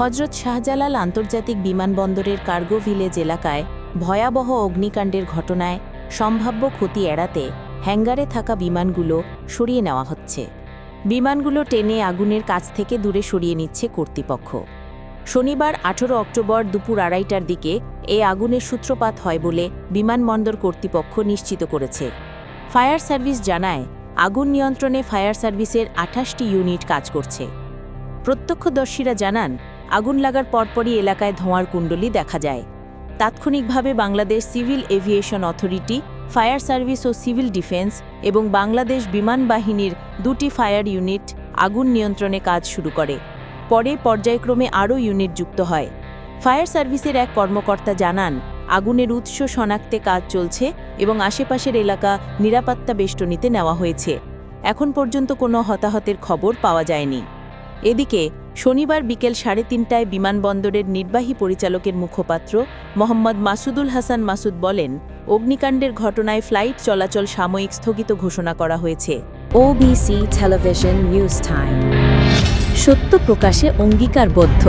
হজরত শাহজালাল আন্তর্জাতিক বিমানবন্দরের কার্গো ভিলেজ এলাকায় ভয়াবহ অগ্নিকাণ্ডের ঘটনায় সম্ভাব্য ক্ষতি এড়াতে হ্যাঙ্গারে থাকা বিমানগুলো সরিয়ে নেওয়া হচ্ছে। বিমানগুলো টেনে আগুনের কাছ থেকে দূরে সরিয়ে নিচ্ছে কর্তৃপক্ষ। শনিবার আঠেরো অক্টোবর দুপুর আড়াইটার দিকে এ আগুনের সূত্রপাত হয় বলে বিমানবন্দর কর্তৃপক্ষ নিশ্চিত করেছে। ফায়ার সার্ভিস জানায়, আগুন নিয়ন্ত্রণে ফায়ার সার্ভিসের আঠাশটি ইউনিট কাজ করছে। প্রত্যক্ষদর্শীরা জানান আগুন লাগার পরপরই এলাকায় ধোঁয়ার কুণ্ডলি দেখা যায়। তাৎক্ষণিকভাবে Bangladesh civil aviation authority, fire service ও সিভিল ডিফেন্স এবং বাংলাদেশ বিমান বাহিনীর দুটি ফায়ার ইউনিট আগুন নিয়ন্ত্রণে কাজ শুরু করে। পরে পর্যায়ক্রমে আরও ইউনিট যুক্ত হয়। ফায়ার সার্ভিসের এক কর্মকর্তা জানান, আগুনের উৎস শনাক্তে কাজ চলছে এবং আশেপাশের এলাকা নিরাপত্তা বেষ্টনীতে নেওয়া হয়েছে। এখন পর্যন্ত কোনো হতাহতের খবর পাওয়া যায়নি। এদিকে, শনিবার বিকেল সাড়ে তিনটায় বিমানবন্দরের নির্বাহী পরিচালকের মুখপাত্র মোহাম্মদ মাসুদুল হাসান মাসুদ বলেন, অগ্নিকাণ্ডের ঘটনায় ফ্লাইট চলাচল সাময়িক স্থগিত ঘোষণা করা হয়েছে। ওবিসি টেলিভিশন নিউজ টাইম সত্য প্রকাশে অঙ্গীকারবদ্ধ।